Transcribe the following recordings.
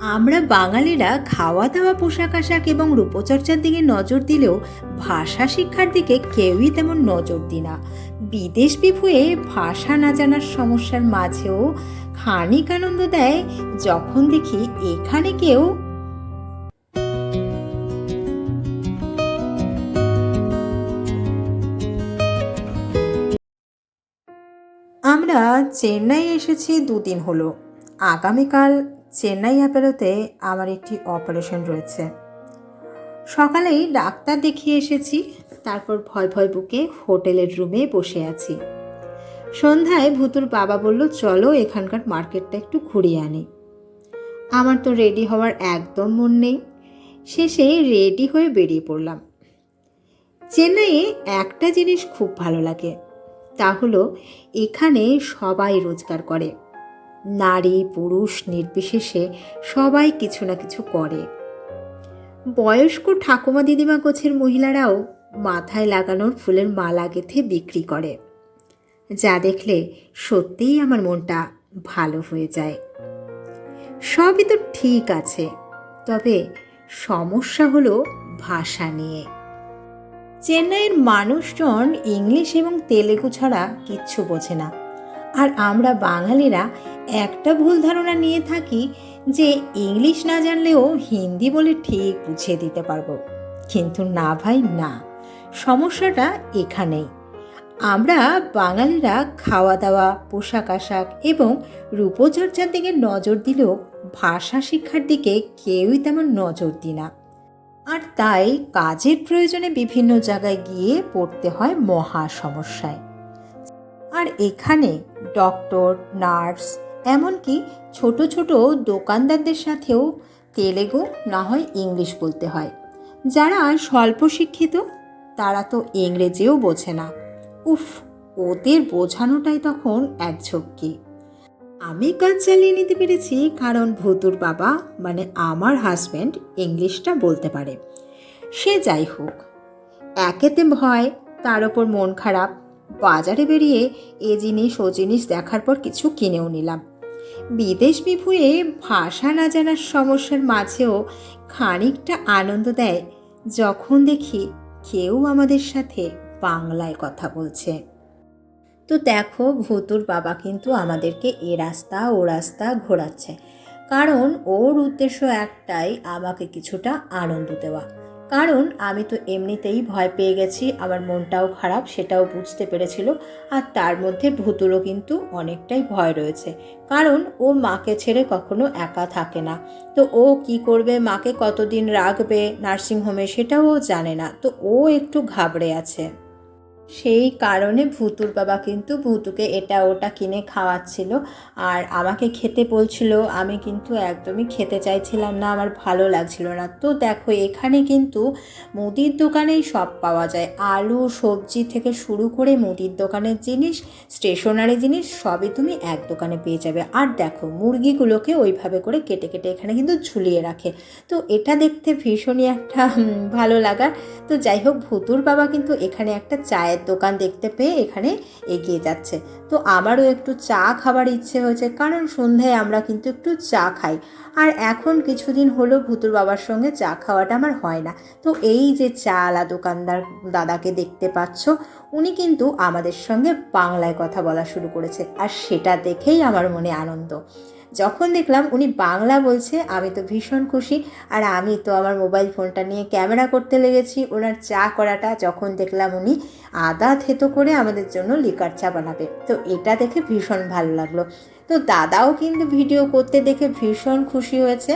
আমরা বাঙালিরা খাওয়া দাওয়া পোশাক আশাক এবং রূপচর্চার দিকে নজর দিলেও ভাষা শিক্ষার দিকে কেউই তেমন নজর দিই না। বিদেশ বিভুয়ে ভাষা না জানার সমস্যার মাঝেও খানিক আনন্দ দেয় যখন দেখি এখানে কেউ। আমরা চেন্নাই এসেছি দুদিন হলো। আগামীকাল চেন্নাই অ্যাপেলোতে আমার একটি অপারেশন রয়েছে। সকালেই ডাক্তার দেখিয়ে এসেছি, তারপর ভয় ভয় বুকে হোটেলের রুমে বসে আছি। সন্ধ্যায় ভুতুর বাবা বলল, চলো এখানকার মার্কেটটা একটু ঘুরিয়ে আনি। আমার তো রেডি হওয়ার একদম মন নেই। শেষে রেডি হয়ে বেরিয়ে পড়লাম। চেন্নাইয়ে একটা জিনিস খুব ভালো লাগে, তা হলো এখানে সবাই রোজগার করে। নারী, পুরুষ, নির্বিশেষে সবাই কিছু না কিছু করে। বয়স্ক ঠাকুমা দিদিমা গোছের মহিলারাও মাথায় লাগানোর ফুলের মালা গেঁথে বিক্রি করে। যা দেখলে সত্যিই আমার মনটা ভালো হয়ে যায়। সবই তো ঠিক আছে, তবে সমস্যা হলো ভাষা নিয়ে। চেন্নাইয়ের মানুষজন ইংলিশ এবং তেলেগু ছাড়া কিচ্ছু বোঝে না। আর আমরা বাঙালিরা একটা ভুল ধারণা নিয়ে থাকি যে ইংলিশ না জানলেও হিন্দি বলে ঠিক বুঝিয়ে দিতে পারব। কিন্তু না ভাই, না। সমস্যাটা এখানেই। আমরা বাঙালিরা খাওয়া দাওয়া পোশাক আশাক এবং রূপচর্চার দিকে নজর দিলেও ভাষা শিক্ষার দিকে কেউই তেমন নজর দিই না। আর তাই কাজের প্রয়োজনে বিভিন্ন জায়গায় গিয়ে পড়তে হয় মহা সমস্যায়। আর এখানে ডক্টর, নার্স, এমনকি ছোট ছোট দোকানদারদের সাথেও তেলেগু না হয় ইংলিশ বলতে হয়। যারা স্বল্প শিক্ষিত, তারা তো ইংরেজিও বোঝে না। উফ, ওদের বোঝানোটাই তখন এক ঝক্কি আমি কাজ চালিয়ে নিতে পেরেছি কারণ ভুতুর বাবা মানে আমার হাজব্যান্ড, ইংলিশটা বলতে পারে। সে যাই হোক একেতে ভয়, তার ওপর মন খারাপ বাজারে বেরিয়ে এ জিনিস ও জিনিস দেখার পর কিছু কিনেও নিলাম। বিদেশ বিভুয়ে ভাষা না জানার সমস্যার মাঝেও খানিকটা আনন্দ দেয় যখন দেখি কেউ আমাদের সাথে বাংলায় কথা বলছে। তো দেখো, ভুতুর বাবা কিন্তু আমাদেরকে এ রাস্তা ও রাস্তা ঘোরাচ্ছে। কারণ ওর উদ্দেশ্য একটাই, আমাকে কিছুটা আনন্দ দেওয়া। কারণ আমি তো এমনিতেই ভয় পেয়ে গেছি, আমার মনটাও খারাপ, সেটাও বুঝতে পেরেছিল, আর তার মধ্যে ভুতুরও কিন্তু অনেকটাই ভয় রয়েছে। কারণ ও মাকে ছেড়ে কখনো একা থাকে না। তো ও কি করবে, মাকে কতদিন রাখবে, নার্সিংহোমে সেটাও ও জানে না। তো ও একটু ঘাবড়ে আছে। সেই কারণে ভুতুর বাবা কিন্তু ভুতুকে এটা ওটা কিনে খাওয়াচ্ছিল আর আমাকে খেতে বলছিল, আমি কিন্তু একদমই খেতে চাইছিলাম না, আমার ভালো লাগছিল না। তো দেখো, এখানে কিন্তু মুদির দোকানেই সব পাওয়া যায়। আলু, সবজি থেকে শুরু করে মুদির দোকানের জিনিস, স্টেশনারি জিনিস সবই তুমি এক দোকানে পেয়ে যাবে। আর দেখো, মুরগিগুলোকে ওইভাবে করে কেটে কেটে এখানে কিন্তু ঝুলিয়ে রাখে। তো এটা দেখতে ভীষণই একটা ভালো লাগার। তো যাই হোক, ভুতুর বাবা কিন্তু এখানে একটা চায়ের দোকান দেখতে পেয়ে এখানে এগিয়ে যাচ্ছে। তো আমারও একটু চা খাবার ইচ্ছে হয়েছে, কারণ সন্ধ্যায় আমরা কিন্তু একটু চা খাই। আর এখন কিছুদিন হলো ভুতুর বাবার সঙ্গে চা খাওয়াটা আমার হয় না। তো এই যে চা আলা দোকানদার দাদাকে দেখতে পাচ্ছ, উনি কিন্তু আমাদের সঙ্গে বাংলায় কথা বলা শুরু করেছে। আর সেটা দেখেই আমার মনে আনন্দ। যখন দেখলাম উনি বাংলা বলছে, আমি তো ভীষণ খুশি। আর আমি তো আমার মোবাইল ফোনটা নিয়ে ক্যামেরা করতে লেগেছি। ওনার চা করাটা যখন দেখলাম উনি আদা থেতো করে আমাদের জন্য লিকার চা বানাবে। তো এটা দেখে ভীষণ ভালো লাগল। তো দাদাও কিন্তু ভিডিও করতে দেখে ভীষণ খুশি হয়েছে।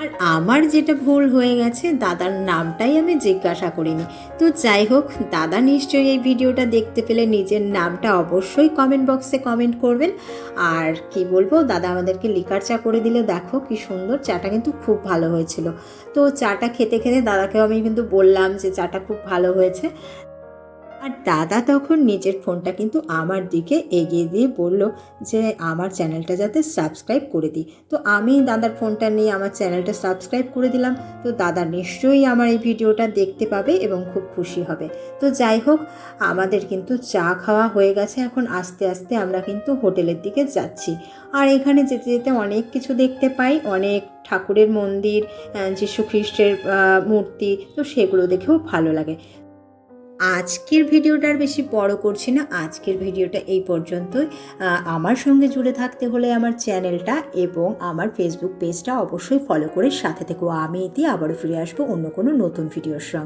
আর আমার যেটা ভুল হয়ে গেছে, দাদার নামটাই আমি জিজ্ঞাসা করিনি। তো যাই হোক, দাদা নিশ্চয়ই এই ভিডিওটা দেখতে পেলে নিজের নামটা অবশ্যই কমেন্ট বক্সে কমেন্ট করবেন। আর কি বলব, দাদা আমাদেরকে লিকার চা করে দিলে দেখো কি সুন্দর চাটা কিন্তু খুব ভালো হয়েছিল। তো চাটা খেতে খেতে দাদাকেও আমি কিন্তু বললাম যে চাটা খুব ভালো হয়েছে। আর দাদা তখন নিজের ফোনটা কিন্তু আমার দিকে এগিয়ে দিয়ে বলল যে, আমার চ্যানেলটা যাতে সাবস্ক্রাইব করে দিই। তো আমি দাদার ফোনটা নিয়ে আমার চ্যানেলটা সাবস্ক্রাইব করে দিলাম। তো দাদা নিশ্চয়ই আমার এই ভিডিওটা দেখতে পাবে এবং খুব খুশি হবে। তো যাই হোক, আমাদের কিন্তু চা খাওয়া হয়ে গেছে। এখন আস্তে আস্তে আমরা কিন্তু হোটেলের দিকে যাচ্ছি। আর এখানে যেতে যেতে অনেক কিছু দেখতে পাই। অনেক ঠাকুরের মন্দির যীশু খ্রিস্টের মূর্তি, তো সেগুলো দেখেও ভালো লাগে। আজকের ভিডিওটা আর বেশি বড় করছি না। আজকের ভিডিওটা এই পর্যন্তই। আমার সঙ্গে জুড়ে থাকতে হলে আমার চ্যানেলটা এবং আমার ফেসবুক পেজটা অবশ্যই ফলো করে সাথে থেকো। আমি এতে আবারও ফিরে আসব অন্য কোনো নতুন ভিডিওর সঙ্গে।